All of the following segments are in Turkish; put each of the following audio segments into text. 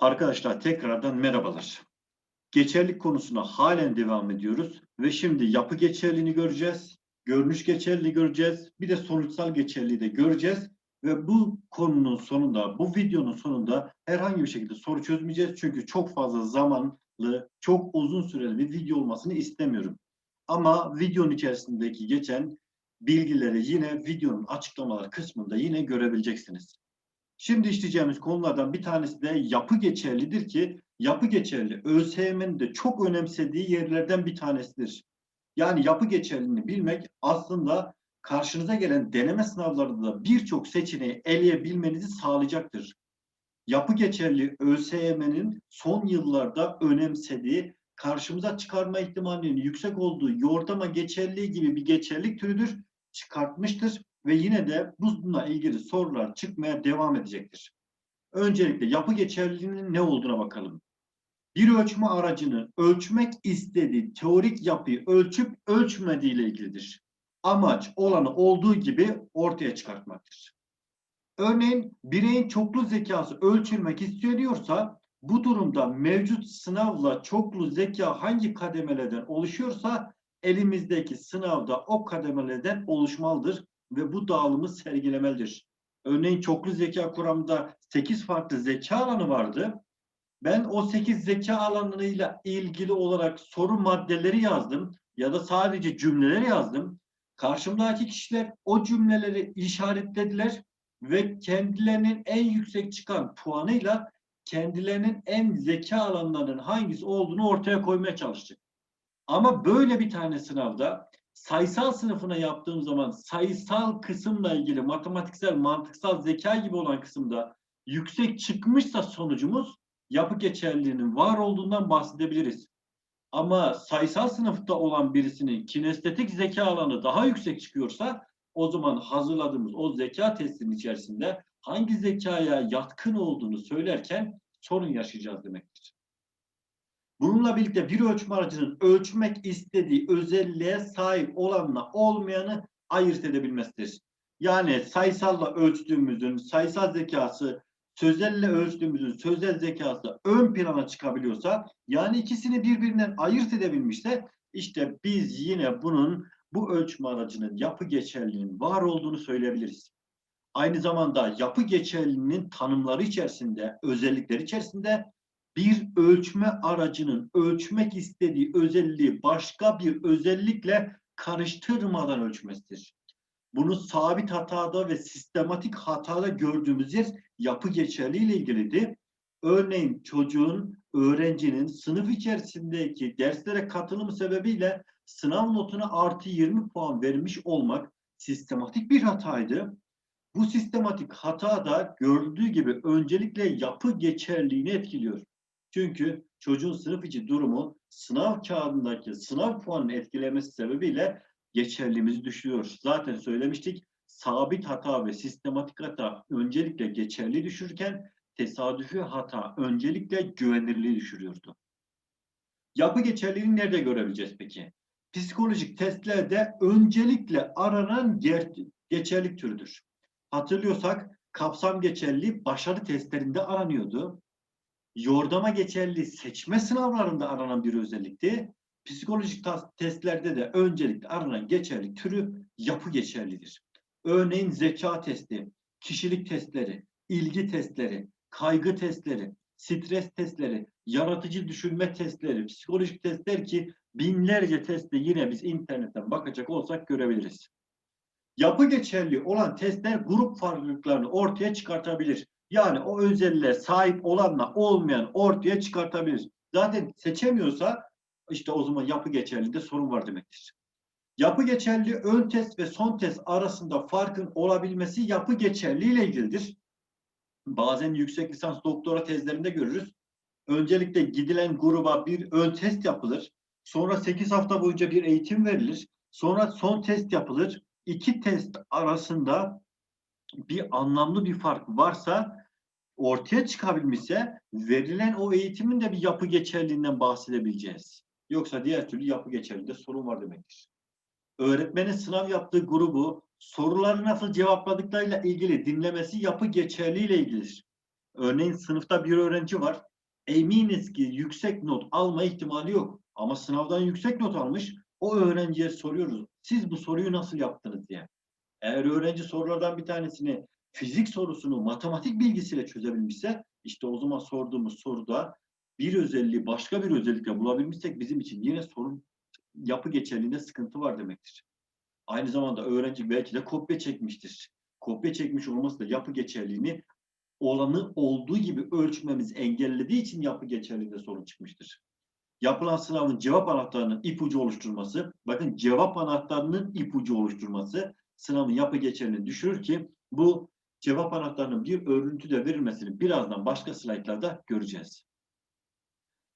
Arkadaşlar tekrardan merhabalar. Geçerlilik konusuna halen devam ediyoruz ve şimdi yapı geçerliliğini göreceğiz, görünüş geçerliliği göreceğiz, bir de sonuçsal geçerliliği de göreceğiz ve bu konunun sonunda, bu videonun sonunda herhangi bir şekilde soru çözmeyeceğiz çünkü çok fazla zamanlı, çok uzun süreli bir video olmasını istemiyorum. Ama videonun içerisindeki geçen bilgileri yine videonun açıklamalar kısmında yine görebileceksiniz. Şimdi işleyeceğimiz konulardan bir tanesi de yapı geçerlidir ki yapı geçerli ÖSYM'nin de çok önemsediği yerlerden bir tanesidir. Yani yapı geçerliliğini bilmek aslında karşınıza gelen deneme sınavlarında da birçok seçeneği eleyebilmenizi sağlayacaktır. Yapı geçerli ÖSYM'nin son yıllarda önemsediği karşımıza çıkarma ihtimalinin yüksek olduğu yordama geçerliği gibi bir geçerlik türüdür, çıkartmıştır ve yine de bununla ilgili sorular çıkmaya devam edecektir. Öncelikle yapı geçerliliğinin ne olduğuna bakalım. Bir ölçme aracının ölçmek istediği teorik yapıyı ölçüp ölçmediği ile ilgilidir. Amaç olanı olduğu gibi ortaya çıkartmaktır. Örneğin bireyin çoklu zekası ölçülmek isteniyorsa bu durumda mevcut sınavla çoklu zeka hangi kademelerden oluşuyorsa elimizdeki sınavda o kademelerden oluşmalıdır ve bu dağılımı sergilemelidir. Örneğin çoklu zeka kuramında 8 farklı zeka alanı vardı. Ben o 8 zeka alanlarıyla ilgili olarak soru maddeleri yazdım ya da sadece cümleleri yazdım. Karşımdaki kişiler o cümleleri işaretlediler ve kendilerinin en yüksek çıkan puanıyla kendilerinin en zeka alanlarının hangisi olduğunu ortaya koymaya çalıştık. Ama böyle bir tane sınavda sayısal sınıfına yaptığım zaman sayısal kısımla ilgili matematiksel, mantıksal zeka gibi olan kısımda yüksek çıkmışsa sonucumuz yapı geçerliliğinin var olduğundan bahsedebiliriz. Ama sayısal sınıfta olan birisinin kinestetik zeka alanı daha yüksek çıkıyorsa o zaman hazırladığımız o zeka testinin içerisinde hangi zekaya yatkın olduğunu söylerken sorun yaşayacağız demektir. Bununla birlikte bir ölçme aracının ölçmek istediği özelliğe sahip olanla olmayanı ayırt edebilmesidir. Yani sayısalla ölçtüğümüzün sayısal zekası, sözelle ölçtüğümüzün sözel zekası ön plana çıkabiliyorsa, yani ikisini birbirinden ayırt edebilmişse, işte biz yine bunun bu ölçme aracının yapı geçerliliğinin var olduğunu söyleyebiliriz. Aynı zamanda yapı geçerliliğinin tanımları içerisinde, özellikleri içerisinde bir ölçme aracının ölçmek istediği özelliği başka bir özellikle karıştırmadan ölçmesidir. Bunu sabit hatada ve sistematik hatada gördüğümüz yer yapı geçerliği ile ilgilidir. Örneğin çocuğun, öğrencinin sınıf içerisindeki derslere katılımı sebebiyle sınav notuna artı 20 puan vermiş olmak sistematik bir hataydı. Bu sistematik hata da gördüğü gibi öncelikle yapı geçerliğini etkiliyor. Çünkü çocuğun sınıf içi durumu sınav kağıdındaki sınav puanını etkilemesi sebebiyle geçerliliğimizi düşürüyor. Zaten söylemiştik sabit hata ve sistematik hata öncelikle geçerli düşürürken tesadüfi hata öncelikle güvenirliği düşürüyordu. Yapı geçerliliğini nerede görebileceğiz peki? Psikolojik testlerde öncelikle aranan geçerlik türüdür. Hatırlıyorsak kapsam geçerliliği başarı testlerinde aranıyordu yordama geçerli seçme sınavlarında aranan bir özellikti. Psikolojik testlerde de öncelikle aranan geçerli türü yapı geçerlidir. Örneğin zeka testi, kişilik testleri, ilgi testleri, kaygı testleri, stres testleri, yaratıcı düşünme testleri, psikolojik testler ki binlerce testi yine biz internetten bakacak olsak görebiliriz. Yapı geçerli olan testler grup farklılıklarını ortaya çıkartabilir. Yani o özelliğe sahip olanla olmayan ortaya çıkartabilir. Zaten seçemiyorsa işte o zaman yapı geçerliliğinde sorun var demektir. Yapı geçerli ön test ve son test arasında farkın olabilmesi yapı geçerliği ile ilgilidir. Bazen yüksek lisans doktora tezlerinde görürüz. Öncelikle gidilen gruba bir ön test yapılır. Sonra 8 hafta boyunca bir eğitim verilir. Sonra son test yapılır. İki test arasında bir anlamlı bir fark varsa ortaya çıkabilmişse verilen o eğitimin de bir yapı geçerliğinden bahsedebileceğiz. Yoksa diğer türlü yapı geçerliğinde sorun var demektir. Öğretmenin sınav yaptığı grubu soruları nasıl cevapladıklarıyla ilgili dinlemesi yapı geçerliğiyle ilgilidir. Örneğin sınıfta bir öğrenci var. Eminiz ki yüksek not alma ihtimali yok. Ama sınavdan yüksek not almış. O öğrenciye soruyoruz. Siz bu soruyu nasıl yaptınız diye. Eğer öğrenci sorulardan bir tanesini fizik sorusunu matematik bilgisiyle çözebilmişse işte o zaman sorduğumuz soruda bir özelliği başka bir özellikle bulabilmişsek bizim için yine sorun yapı geçerliğinde sıkıntı var demektir. Aynı zamanda öğrenci belki de kopya çekmiştir. Kopya çekmiş olması da yapı geçerliğini olanı olduğu gibi ölçmemiz engellediği için yapı geçerliğinde sorun çıkmıştır. Yapılan sınavın cevap anahtarının ipucu oluşturması, bakın cevap anahtarının ipucu oluşturması sınavın yapı geçerliğini düşürür ki bu cevap anahtarının bir örüntüde verilmesini birazdan başka slaytlarda göreceğiz.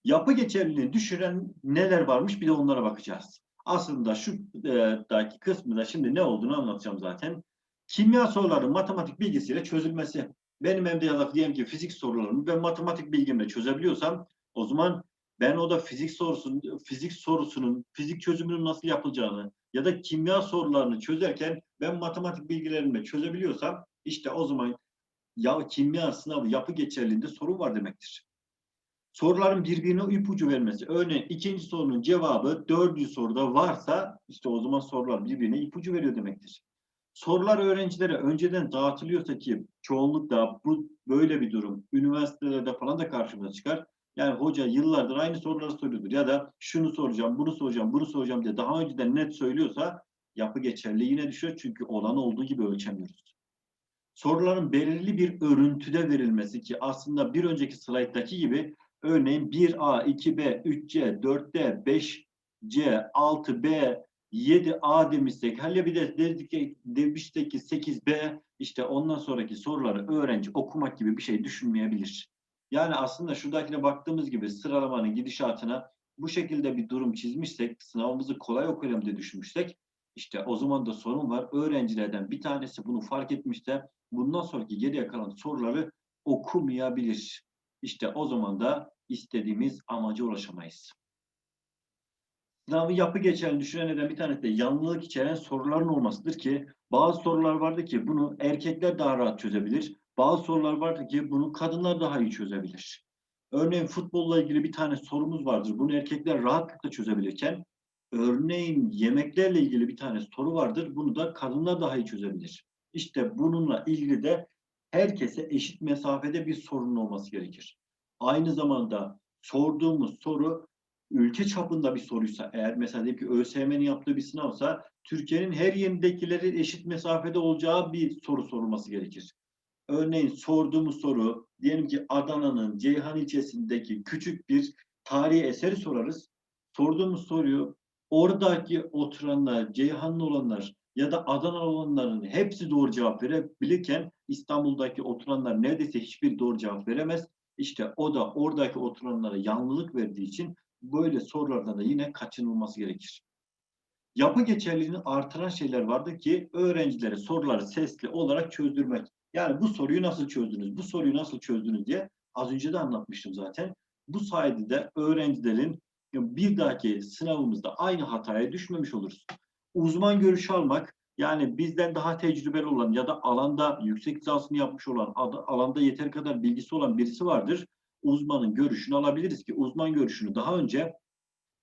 Yapı geçerliliğini düşüren neler varmış bir de onlara bakacağız. Aslında şu e, daki kısmında şimdi ne olduğunu anlatacağım zaten. Kimya sorularının matematik bilgisiyle çözülmesi. Benim evde ya da diyelim ki fizik sorularını ben matematik bilgimle çözebiliyorsam o zaman ben o da fizik sorusunun, fizik sorusunun, fizik çözümünün nasıl yapılacağını ya da kimya sorularını çözerken ben matematik bilgilerimle çözebiliyorsam işte o zaman ya kimya sınavı yapı geçerliğinde sorun var demektir. Soruların birbirine ipucu vermesi. Örneğin ikinci sorunun cevabı dördüncü soruda varsa işte o zaman sorular birbirine ipucu veriyor demektir. Sorular öğrencilere önceden dağıtılıyorsa ki çoğunlukla bu böyle bir durum üniversitelerde falan da karşımıza çıkar. Yani hoca yıllardır aynı soruları soruyordur ya da şunu soracağım, bunu soracağım, bunu soracağım diye daha önceden net söylüyorsa yapı geçerli yine düşüyor çünkü olan olduğu gibi ölçemiyoruz. Soruların belirli bir örüntüde verilmesi ki aslında bir önceki slayttaki gibi örneğin 1A, 2B, 3C, 4D, 5C, 6B, 7A demişsek, hele bir de dedik ki, demiştik ki 8B, işte ondan sonraki soruları öğrenci okumak gibi bir şey düşünmeyebilir. Yani aslında şuradakine baktığımız gibi sıralamanın gidişatına bu şekilde bir durum çizmişsek, sınavımızı kolay okuyalım diye düşünmüşsek, işte o zaman da sorun var. Öğrencilerden bir tanesi bunu fark etmiş de bundan sonraki geriye kalan soruları okumayabilir. İşte o zaman da istediğimiz amaca ulaşamayız. Sınavı yapı geçen düşünen neden bir tanesi de yanlılık içeren soruların olmasıdır ki bazı sorular vardı ki bunu erkekler daha rahat çözebilir. Bazı sorular vardı ki bunu kadınlar daha iyi çözebilir. Örneğin futbolla ilgili bir tane sorumuz vardır. Bunu erkekler rahatlıkla çözebilirken örneğin yemeklerle ilgili bir tane soru vardır. Bunu da kadınlar daha iyi çözebilir. İşte bununla ilgili de herkese eşit mesafede bir sorun olması gerekir. Aynı zamanda sorduğumuz soru ülke çapında bir soruysa eğer mesela diyelim ki ÖSYM'nin yaptığı bir sınavsa Türkiye'nin her yerindekileri eşit mesafede olacağı bir soru sorulması gerekir. Örneğin sorduğumuz soru diyelim ki Adana'nın Ceyhan ilçesindeki küçük bir tarihi eseri sorarız. Sorduğumuz soruyu oradaki oturanlar, Ceyhanlı olanlar ya da Adana olanların hepsi doğru cevap verebilirken İstanbul'daki oturanlar neredeyse hiçbir doğru cevap veremez. İşte o da oradaki oturanlara yanlılık verdiği için böyle sorulardan da yine kaçınılması gerekir. Yapı geçerliliğini artıran şeyler vardı ki öğrencilere soruları sesli olarak çözdürmek. Yani bu soruyu nasıl çözdünüz, bu soruyu nasıl çözdünüz diye az önce de anlatmıştım zaten. Bu sayede de öğrencilerin bir dahaki sınavımızda aynı hataya düşmemiş oluruz. Uzman görüşü almak, yani bizden daha tecrübeli olan ya da alanda yüksek lisansını yapmış olan, alanda yeter kadar bilgisi olan birisi vardır. Uzmanın görüşünü alabiliriz ki uzman görüşünü daha önce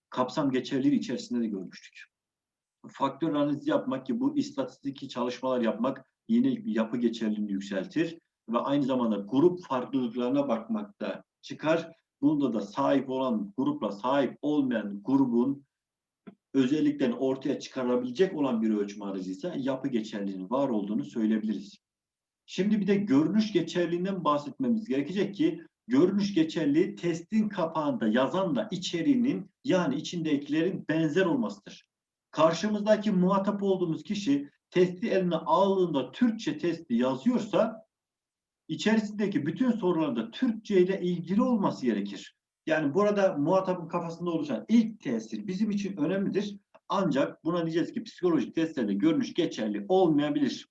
kapsam geçerliliği içerisinde de görmüştük. Faktör analizi yapmak ki bu istatistik çalışmalar yapmak yine yapı geçerliliğini yükseltir ve aynı zamanda grup farklılıklarına bakmak da çıkar. Bunda da sahip olan grupla sahip olmayan grubun özelliklerini ortaya çıkarabilecek olan bir ölçüm aracıysa yapı geçerliliğinin var olduğunu söyleyebiliriz. Şimdi bir de görünüş geçerliliğinden bahsetmemiz gerekecek ki görünüş geçerliliği testin kapağında yazanla içeriğinin yani içindekilerin benzer olmasıdır. Karşımızdaki muhatap olduğumuz kişi testi eline aldığında Türkçe testi yazıyorsa içerisindeki bütün sorularda Türkçe ile ilgili olması gerekir. Yani burada muhatabın kafasında oluşan ilk tesir bizim için önemlidir. Ancak buna diyeceğiz ki psikolojik testlerde görünüş geçerli olmayabilir.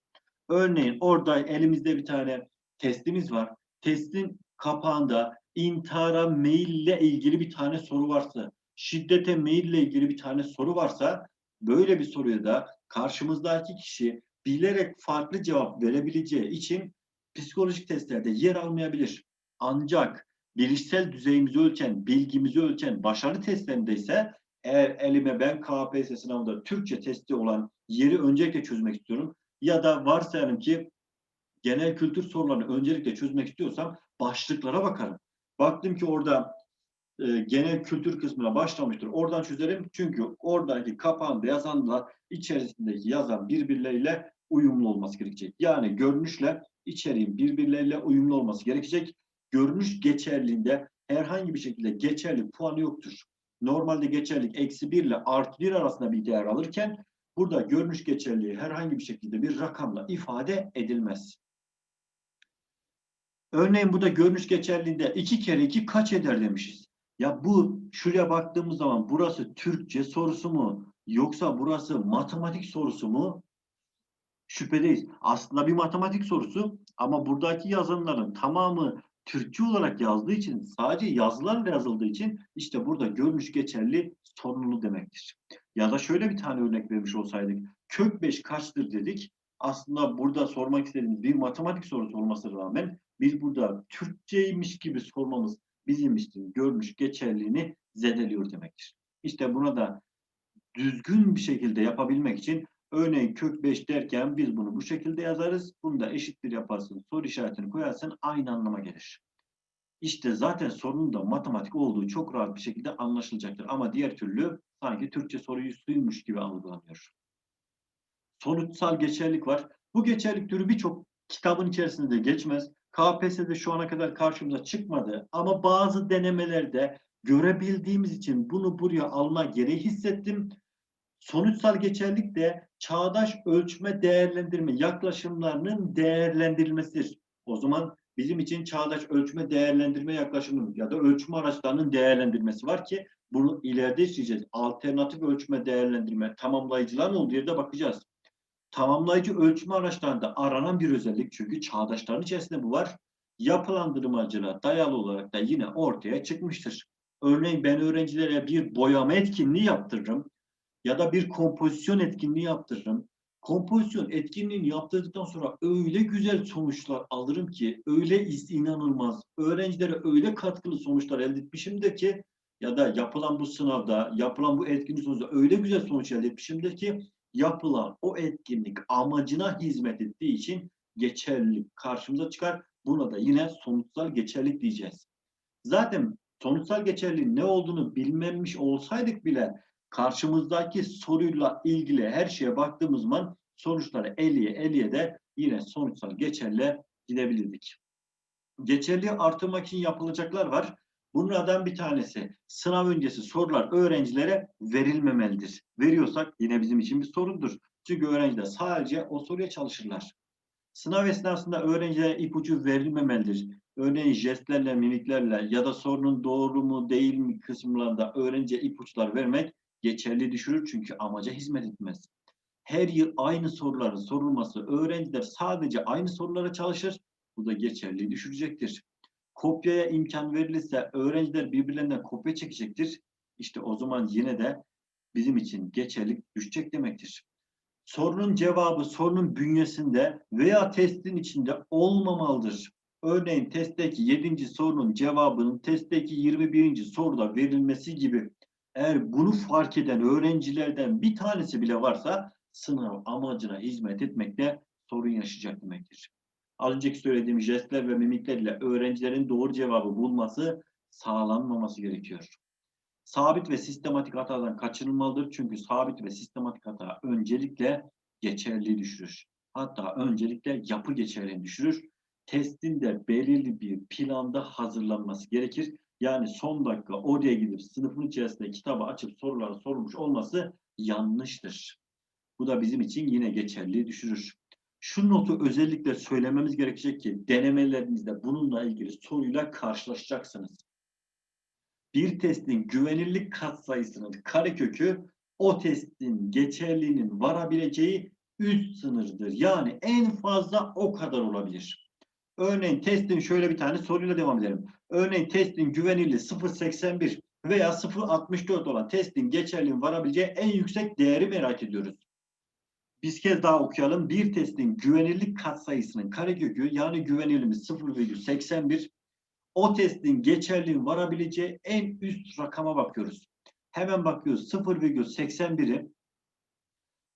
Örneğin orada elimizde bir tane testimiz var. Testin kapağında intihara meyille ilgili bir tane soru varsa, şiddete meyille ilgili bir tane soru varsa böyle bir soruya da karşımızdaki kişi bilerek farklı cevap verebileceği için psikolojik testlerde yer almayabilir. Ancak bilişsel düzeyimizi ölçen, bilgimizi ölçen başarı testlerinde ise eğer elime ben KPSS sınavında Türkçe testi olan yeri öncelikle çözmek istiyorum ya da varsayalım ki genel kültür sorularını öncelikle çözmek istiyorsam başlıklara bakarım. Baktım ki orada e, genel kültür kısmına başlamıştır. Oradan çözerim. Çünkü oradaki kapağında yazanla içerisindeki yazan birbirleriyle uyumlu olması gerekecek. Yani görünüşle içeriğin birbirleriyle uyumlu olması gerekecek. Görünüş geçerliğinde herhangi bir şekilde geçerli puanı yoktur. Normalde geçerlik eksi 1 ile artı 1 arasında bir değer alırken burada görünüş geçerliği herhangi bir şekilde bir rakamla ifade edilmez. Örneğin burada görünüş geçerliğinde 2 kere 2 kaç eder demişiz. Ya bu şuraya baktığımız zaman burası Türkçe sorusu mu yoksa burası matematik sorusu mu? Şüphedeyiz. Aslında bir matematik sorusu ama buradaki yazanların tamamı Türkçe olarak yazdığı için sadece yazılarla yazıldığı için işte burada görünüş geçerli sorunlu demektir. Ya da şöyle bir tane örnek vermiş olsaydık. Kök 5 kaçtır dedik. Aslında burada sormak istediğimiz bir matematik sorusu olmasına rağmen biz burada Türkçeymiş gibi sormamız bizim için görünüş geçerliğini zedeliyor demektir. İşte buna da düzgün bir şekilde yapabilmek için örneğin kök 5 derken biz bunu bu şekilde yazarız. Bunu da eşittir yaparsın, soru işaretini koyarsın aynı anlama gelir. İşte zaten sorunun da matematik olduğu çok rahat bir şekilde anlaşılacaktır. Ama diğer türlü sanki Türkçe soruyu suymuş gibi algılanıyor. Sonuçsal geçerlik var. Bu geçerlik türü birçok kitabın içerisinde de geçmez. KPSS'de şu ana kadar karşımıza çıkmadı ama bazı denemelerde görebildiğimiz için bunu buraya alma gereği hissettim. Sonuçsal geçerlik de çağdaş ölçme değerlendirme yaklaşımlarının değerlendirilmesidir. O zaman bizim için çağdaş ölçme değerlendirme yaklaşımı ya da ölçme araçlarının değerlendirmesi var ki bunu ileride işleyeceğiz. Alternatif ölçme değerlendirme tamamlayıcılar olduğu yerde bakacağız. Tamamlayıcı ölçme araçlarında aranan bir özellik çünkü çağdaşların içerisinde bu var. Yapılandırmacılığa dayalı olarak da yine ortaya çıkmıştır. Örneğin ben öğrencilere bir boyama etkinliği yaptırırım ya da bir kompozisyon etkinliği yaptırırım. Kompozisyon etkinliğini yaptırdıktan sonra öyle güzel sonuçlar alırım ki öyle inanılmaz öğrencilere öyle katkılı sonuçlar elde etmişimdir ki ya da yapılan bu sınavda yapılan bu etkinlik sonucunda öyle güzel sonuç elde etmişimdir ki yapılan o etkinlik amacına hizmet ettiği için geçerlilik karşımıza çıkar. Buna da yine sonuçsal geçerlilik diyeceğiz. Zaten sonuçsal geçerliliğin ne olduğunu bilmemiş olsaydık bile karşımızdaki soruyla ilgili her şeye baktığımız zaman sonuçları eliye eliye de yine sonuçsal geçerle gidebilirdik. Geçerliği artırmak için yapılacaklar var. Bunlardan bir tanesi sınav öncesi sorular öğrencilere verilmemelidir. Veriyorsak yine bizim için bir sorundur. Çünkü öğrenciler sadece o soruya çalışırlar. Sınav esnasında öğrencilere ipucu verilmemelidir. Örneğin jestlerle, mimiklerle ya da sorunun doğru mu değil mi kısımlarında öğrenciye ipuçlar vermek geçerli düşürür çünkü amaca hizmet etmez. Her yıl aynı soruların sorulması öğrenciler sadece aynı sorulara çalışır. Bu da geçerli düşürecektir kopyaya imkan verilirse öğrenciler birbirlerinden kopya çekecektir. İşte o zaman yine de bizim için geçerlik düşecek demektir. Sorunun cevabı sorunun bünyesinde veya testin içinde olmamalıdır. Örneğin testteki 7. sorunun cevabının testteki 21. soruda verilmesi gibi eğer bunu fark eden öğrencilerden bir tanesi bile varsa sınav amacına hizmet etmekte sorun yaşayacak demektir az önceki söylediğim jestler ve mimiklerle öğrencilerin doğru cevabı bulması sağlanmaması gerekiyor. Sabit ve sistematik hatadan kaçınılmalıdır. Çünkü sabit ve sistematik hata öncelikle geçerli düşürür. Hatta öncelikle yapı geçerliğini düşürür. Testin de belirli bir planda hazırlanması gerekir. Yani son dakika oraya gidip sınıfın içerisinde kitabı açıp soruları sormuş olması yanlıştır. Bu da bizim için yine geçerli düşürür şu notu özellikle söylememiz gerekecek ki denemelerinizde bununla ilgili soruyla karşılaşacaksınız. Bir testin güvenilirlik katsayısının karekökü o testin geçerliğinin varabileceği üst sınırdır. Yani en fazla o kadar olabilir. Örneğin testin şöyle bir tane soruyla devam edelim. Örneğin testin güvenilirliği 0.81 veya 0.64 olan testin geçerliğinin varabileceği en yüksek değeri merak ediyoruz. Biz kez daha okuyalım. Bir testin güvenilirlik katsayısının karekökü yani güvenilirliğimiz 0,81 O testin geçerliğin varabileceği en üst rakama bakıyoruz. Hemen bakıyoruz 0,81'i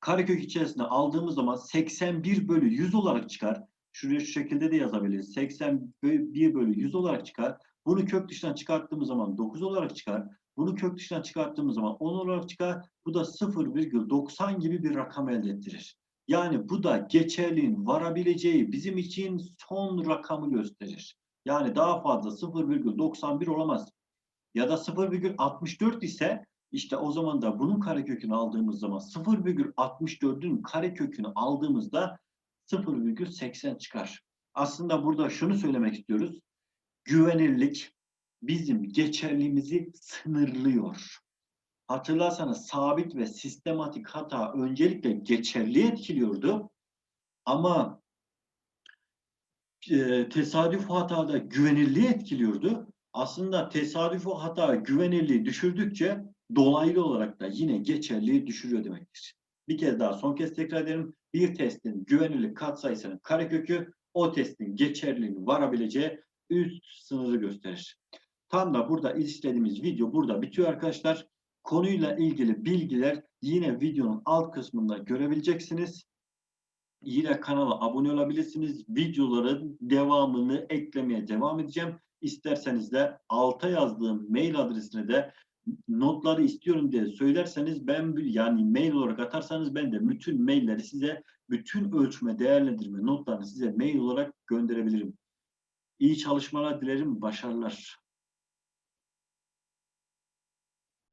karekök içerisine aldığımız zaman 81 bölü 100 olarak çıkar. Şuraya şu şekilde de yazabiliriz. 81 bölü 100 olarak çıkar. Bunu kök dışına çıkarttığımız zaman 9 olarak çıkar. Bunu kök dışına çıkarttığımız zaman 10 olarak çıkar. Bu da 0,90 gibi bir rakam elde ettirir. Yani bu da geçerliğin varabileceği bizim için son rakamı gösterir. Yani daha fazla 0,91 olamaz. Ya da 0,64 ise işte o zaman da bunun karekökünü aldığımız zaman 0,64'ün karekökünü aldığımızda 0,80 çıkar. Aslında burada şunu söylemek istiyoruz. Güvenirlik bizim geçerliğimizi sınırlıyor. Hatırlarsanız sabit ve sistematik hata öncelikle geçerli etkiliyordu. Ama e, tesadüf hatada güvenirliği etkiliyordu. Aslında tesadüf hata güvenirliği düşürdükçe dolaylı olarak da yine geçerliği düşürüyor demektir. Bir kez daha son kez tekrar edelim. Bir testin güvenirlik katsayısının karekökü o testin geçerliliğini varabileceği üst sınırı gösterir. Tam da burada istediğimiz video burada bitiyor arkadaşlar. Konuyla ilgili bilgiler yine videonun alt kısmında görebileceksiniz. Yine kanala abone olabilirsiniz. Videoların devamını eklemeye devam edeceğim. İsterseniz de alta yazdığım mail adresine de notları istiyorum diye söylerseniz ben yani mail olarak atarsanız ben de bütün mailleri size bütün ölçme değerlendirme notlarını size mail olarak gönderebilirim. İyi çalışmalar dilerim, başarılar.